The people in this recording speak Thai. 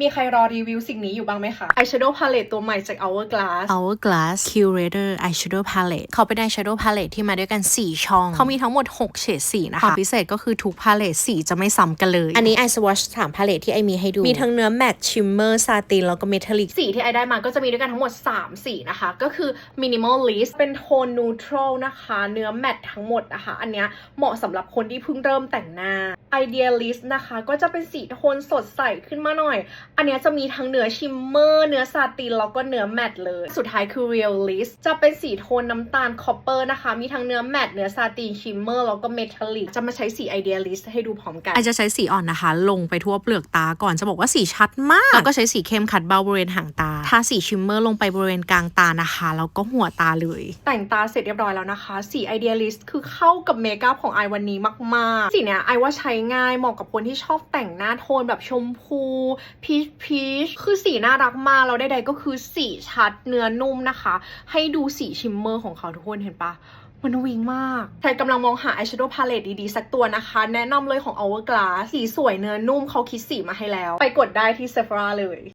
มีใครรอรีวิวสิ่งนี้อยู่บ้างไหมคะ eyeshadow palette ตัวใหม่จาก Hourglass Hourglass Curator Eyeshadow Palette เขาเป็น eyeshadow palette ที่มาด้วยกัน 4 ช่อง เขามีทั้งหมด 6 เฉดสีนะคะความพิเศษก็คือทุก palette สีจะไม่ซ้ำกันเลย อันนี้ Eye Swatch 3 palette ที่ไอมีให้ดู มีทั้งเนื้อ matte shimmer satin แล้วก็ metallic สีที่ไอได้มาก็จะมีด้วยกันทั้งหมด 3 สีนะคะ ก็คือ minimalist เป็นโทน neutral นะคะ เนื้อแมตทั้งหมดนะคะ อันเนี้ยเหมาะสำหรับคนที่เพิ่งเริ่มแต่งหน้า idealist นะคะ ก็จะเป็นสีโทนสดใสขึ้นมาหน่อยอันเนี้ยจะมีทั้งเนื้อชิมเมอร์ เนื้อซาตินแล้วก็เนื้อแมตเลย สุดท้ายคือ realist จะเป็นสีโทนน้ำตาลคอปเปอร์นะคะ มีทั้งเนื้อแมตเนื้อซาตินชิมเมอร์แล้วก็ metallic จะมาใช้สี idealist ให้ดูพร้อมกันไอจะใช้สีอ่อนนะคะ ลงไปทั่วเปลือกตาก่อนจะบอกว่าสีชัดมาก แล้วก็ใช้สีเข้มขัดเบาบริเวณหางตา ทาสีชิมเมอร์ลงไปบริเวณกลางตานะคะแล้วก็หัวตาเลย แต่งตาเสร็จเรียบร้อยแล้วนะคะ สี Idealist คือเข้ากับเมคอัพของไอวันนี้มากๆ สีเนี้ยไอว่าใช้ง่ายเหมาะกับคนที่ชอบแต่งหน้าโทนแบบชมพูพีชพีชคือสีน่ารักมากแล้วใดๆก็คือสีชัดเนื้อนุ่มนะคะ ให้ดูสีชิมเมอร์ของเขาทุกคนเห็นปะมันวิงมาก ใครกำลังมองหาอายแชโดว์พาเลตดีๆ สักตัวนะคะ แนะนำเลยของ Hourglass สีสวยเนื้อนุ่มเขาคิดสีมาให้แล้ว ไปกดได้ที่ Sephora เลย